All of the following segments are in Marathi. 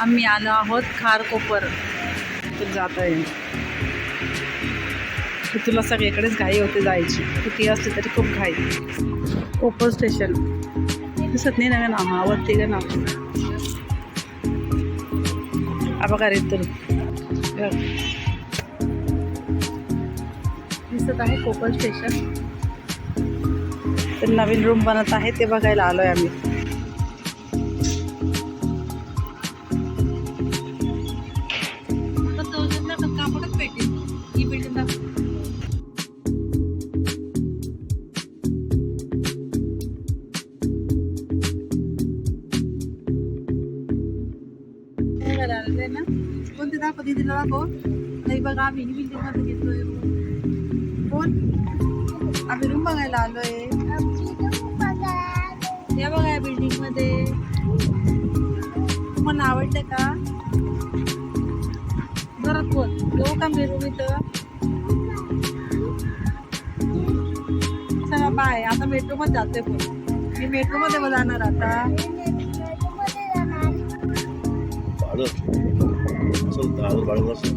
आम्ही आलो आहोत खारकोपर. जात आहे तुला सगळीकडेच घाई होते जायची. किती असली तरी खूप घाई. कोपर स्टेशन. दिसत नाही ना ना हा वरती का ना हा बघा रे तर दिसत आहे कोपर स्टेशन. तर नवीन रूम बनत आहे ते बघायला आलोय आम्ही. ना? कोणते दाखव दिदीला दाखव. नाही बघा आम्ही ही बिल्डिंगमध्ये घेतलोय कोण? आम्ही रूम बघायला आलोय. या बघा या बिल्डिंगमध्ये. तुम्हाला आवडलं का? जरा बोल येऊ का मी रूम इथं? चला बाय आता मेट्रोमध्ये जातोय पण मी मेट्रोमध्ये जाणार आता. असं दहा भाडं असं.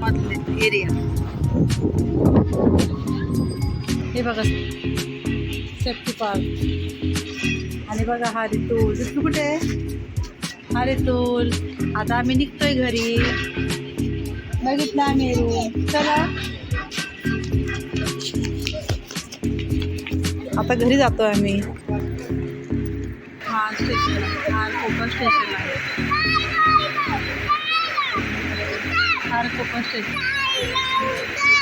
हा एरिया हे बघा. सेफ्टी पार्क आणि बघा हा रितूल रितू कुठे आहे? हा रितूल आता आम्ही निघतोय घरी. बघितलं आम्ही रूम चला. आता घरी जातोय आम्ही. हा स्टेशन हा कोकण स्टेशन आहे हार कोकण स्टेशन